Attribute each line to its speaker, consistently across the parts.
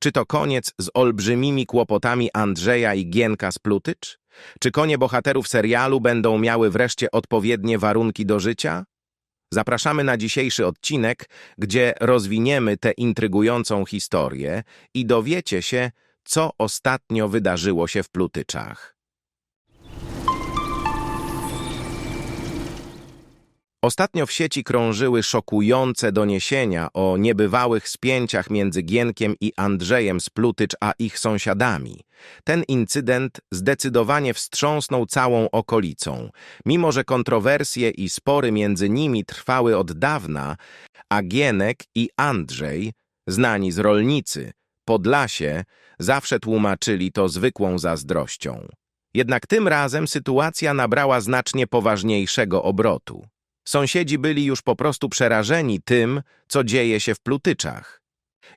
Speaker 1: Czy to koniec z olbrzymimi kłopotami Andrzeja i Gienka z Plutycz? Czy konie bohaterów serialu będą miały wreszcie odpowiednie warunki do życia? Zapraszamy na dzisiejszy odcinek, gdzie rozwiniemy tę intrygującą historię i dowiecie się, co ostatnio wydarzyło się w Plutyczach. Ostatnio w sieci krążyły szokujące doniesienia o niebywałych spięciach między Gienkiem i Andrzejem z Plutycz a ich sąsiadami. Ten incydent zdecydowanie wstrząsnął całą okolicą. Mimo, że kontrowersje i spory między nimi trwały od dawna, a Gienek i Andrzej, znani z rolnicy, Podlasie, zawsze tłumaczyli to zwykłą zazdrością. Jednak tym razem sytuacja nabrała znacznie poważniejszego obrotu. Sąsiedzi byli już po prostu przerażeni tym, co dzieje się w Plutyczach.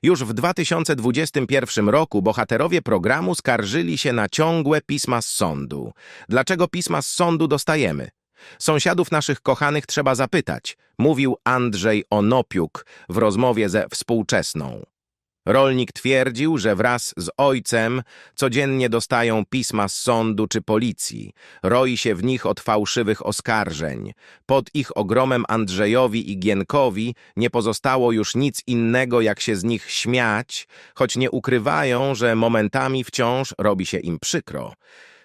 Speaker 1: Już w 2021 roku bohaterowie programu skarżyli się na ciągłe pisma z sądu. Dlaczego pisma z sądu dostajemy? Sąsiadów naszych kochanych trzeba zapytać, mówił Andrzej Onopiuk w rozmowie ze współczesną. Rolnik twierdził, że wraz z ojcem codziennie dostają pisma z sądu czy policji. Roi się w nich od fałszywych oskarżeń. Pod ich ogromem Andrzejowi i Gienkowi nie pozostało już nic innego, jak się z nich śmiać, choć nie ukrywają, że momentami wciąż robi się im przykro.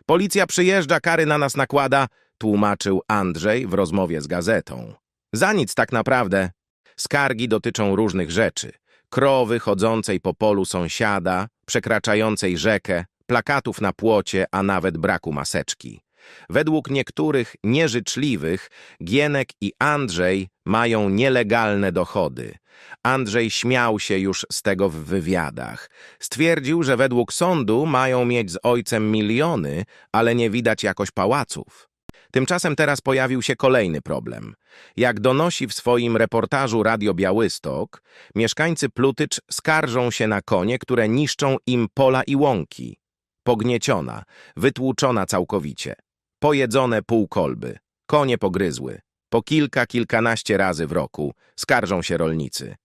Speaker 1: Policja przyjeżdża, kary na nas nakłada, tłumaczył Andrzej w rozmowie z gazetą. Za nic tak naprawdę. Skargi dotyczą różnych rzeczy krowy chodzącej po polu sąsiada, przekraczającej rzekę, plakatów na płocie, a nawet braku maseczki. Według niektórych nieżyczliwych Gienek i Andrzej mają nielegalne dochody. Andrzej śmiał się już z tego w wywiadach. Stwierdził, że według sądu mają mieć z ojcem miliony, ale nie widać jakoś pałaców. Tymczasem teraz pojawił się kolejny problem. Jak donosi w swoim reportażu Radio Białystok, mieszkańcy Plutycz skarżą się na konie, które niszczą im pola i łąki. Pognieciona, wytłuczona całkowicie. Pojedzone półkolby. Konie pogryzły. Po kilka, kilkanaście razy w roku skarżą się rolnicy.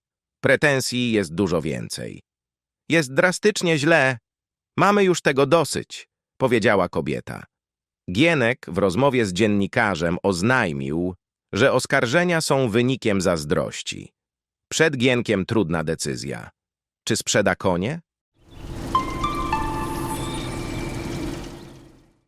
Speaker 1: Pretensji jest dużo więcej. Jest drastycznie źle. Mamy już tego dosyć, powiedziała kobieta. Gienek w rozmowie z dziennikarzem oznajmił, że oskarżenia są wynikiem zazdrości. Przed Gienkiem trudna decyzja. Czy sprzeda konie?